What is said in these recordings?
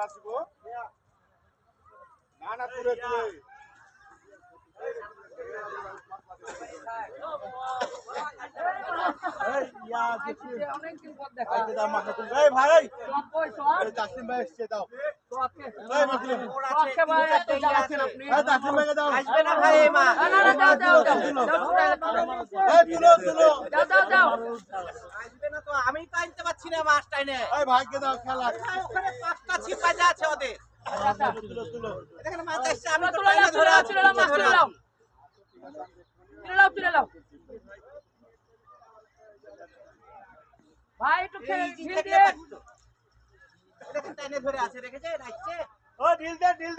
আসিব। না না তুলে তুলে দাও, দাও। সবকে মাছ টাইনে দাও, খেলা। ওখানে পাঁচটা ছিপ বাজা আছে ওদের। তুলো, তুলো। দেখেন মাছ আসছে আমি তো তুলে নাও তুলে তুলে মাছ তুলে নাও তুলে নাও তুলে নাও ভাই একটু খেলে ঢিল দিয়ে দেখেন টাইনে ধরে আছে রেখেছে রাখছে। ও, ঢিল।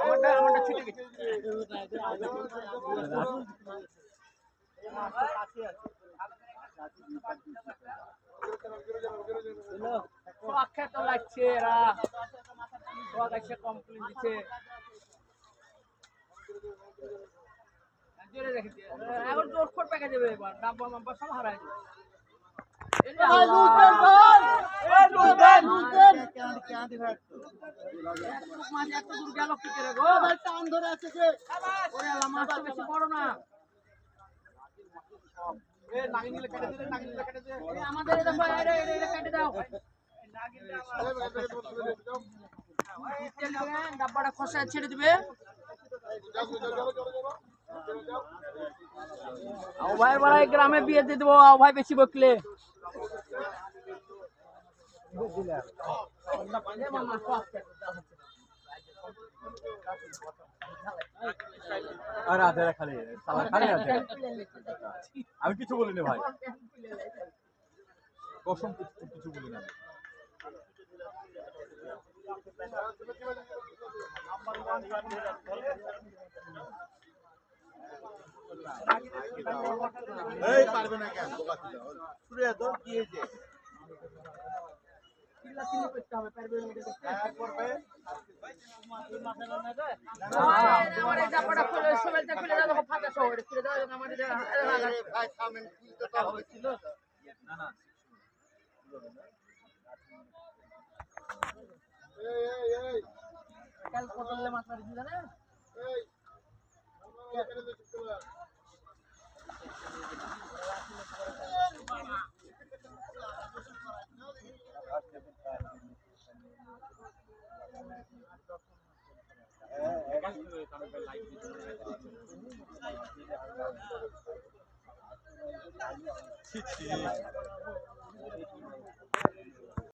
আমারটা আমারটা ছুটে গেছে। শখ লাগছে এরা শখ এসে কমপ্লেন দিচ্ছে জোরে রেখেছে এখন জোর খোর পেকে যাবে এবার ডাব্বা সব হারাই যাবে এত দূর গেল কি করে গো টান ধরে আছে যে। বড় না এই, নাগিন নিলে কেটে দিলে, নাগিন নিলে কেটে দিলে। এই আমাদের এটা এটা এটা কেটে দাও। ডাব্বাটা খসা ছেড়ে দিবে। আও ভাই বড়াই গ্রামে বিয়ে দিয়ে দেবো আও ভাই বেশি বকলে। আর আধেরা খালি সালা খালি আমি কিছু বলিনি ভাই কসম কিছু বলি না এই, পারবে না কেন? শুরু এত, কি হয়েছে? কাল পটলে মাছ মারি দিলা না এই। এখানে তো ঢুকতে ছি ছি